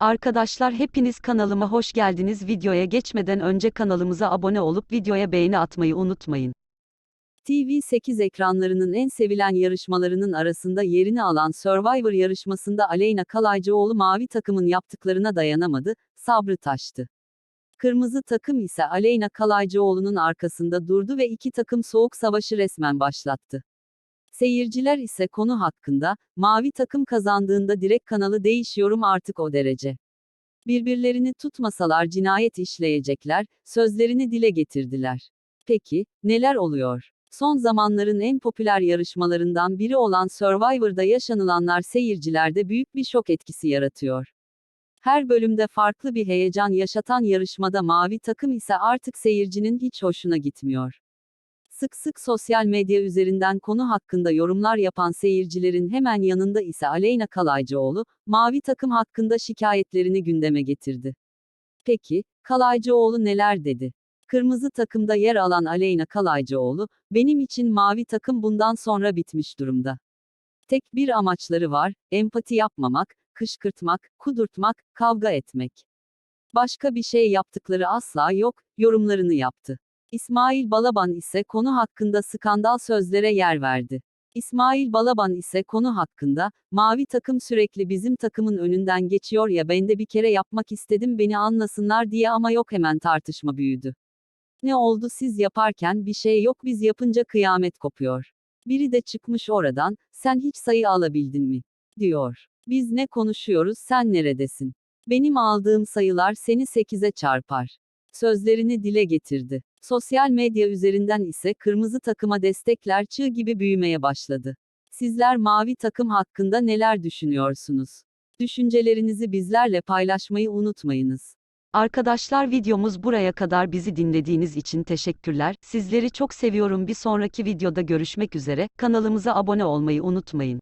Arkadaşlar hepiniz kanalıma hoş geldiniz. Videoya geçmeden önce kanalımıza abone olup videoya beğeni atmayı unutmayın. TV8 ekranlarının en sevilen yarışmalarının arasında yerini alan Survivor yarışmasında Aleyna Kalaycıoğlu mavi takımın yaptıklarına dayanamadı, sabrı taştı. Kırmızı takım ise Aleyna Kalaycıoğlu'nun arkasında durdu ve iki takım soğuk savaşı resmen başlattı. Seyirciler ise konu hakkında, mavi takım kazandığında direkt kanalı değişiyorum artık o derece. Birbirlerini tutmasalar cinayet işleyecekler, sözlerini dile getirdiler. Peki, neler oluyor? Son zamanların en popüler yarışmalarından biri olan Survivor'da yaşanılanlar seyircilerde büyük bir şok etkisi yaratıyor. Her bölümde farklı bir heyecan yaşatan yarışmada mavi takım ise artık seyircinin hiç hoşuna gitmiyor. Sık sık sosyal medya üzerinden konu hakkında yorumlar yapan seyircilerin hemen yanında ise Aleyna Kalaycıoğlu, mavi takım hakkında şikayetlerini gündeme getirdi. Peki, Kalaycıoğlu neler dedi? Kırmızı takımda yer alan Aleyna Kalaycıoğlu, benim için mavi takım bundan sonra bitmiş durumda. Tek bir amaçları var, empati yapmamak, kışkırtmak, kudurtmak, kavga etmek. Başka bir şey yaptıkları asla yok, yorumlarını yaptı. İsmail Balaban ise konu hakkında skandal sözlere yer verdi. İsmail Balaban ise konu hakkında, mavi takım sürekli bizim takımın önünden geçiyor ya ben de bir kere yapmak istedim beni anlasınlar diye ama yok hemen tartışma büyüdü. Ne oldu siz yaparken bir şey yok biz yapınca kıyamet kopuyor. Biri de çıkmış oradan, sen hiç sayı alabildin mi? diyor. Biz ne konuşuyoruz sen neredesin? Benim aldığım sayılar seni 8'e çarpar. Sözlerini dile getirdi. Sosyal medya üzerinden ise kırmızı takıma destekler çığ gibi büyümeye başladı. Sizler mavi takım hakkında neler düşünüyorsunuz? Düşüncelerinizi bizlerle paylaşmayı unutmayınız. Arkadaşlar videomuz buraya kadar bizi dinlediğiniz için teşekkürler. Sizleri çok seviyorum. Bir sonraki videoda görüşmek üzere. Kanalımıza abone olmayı unutmayın.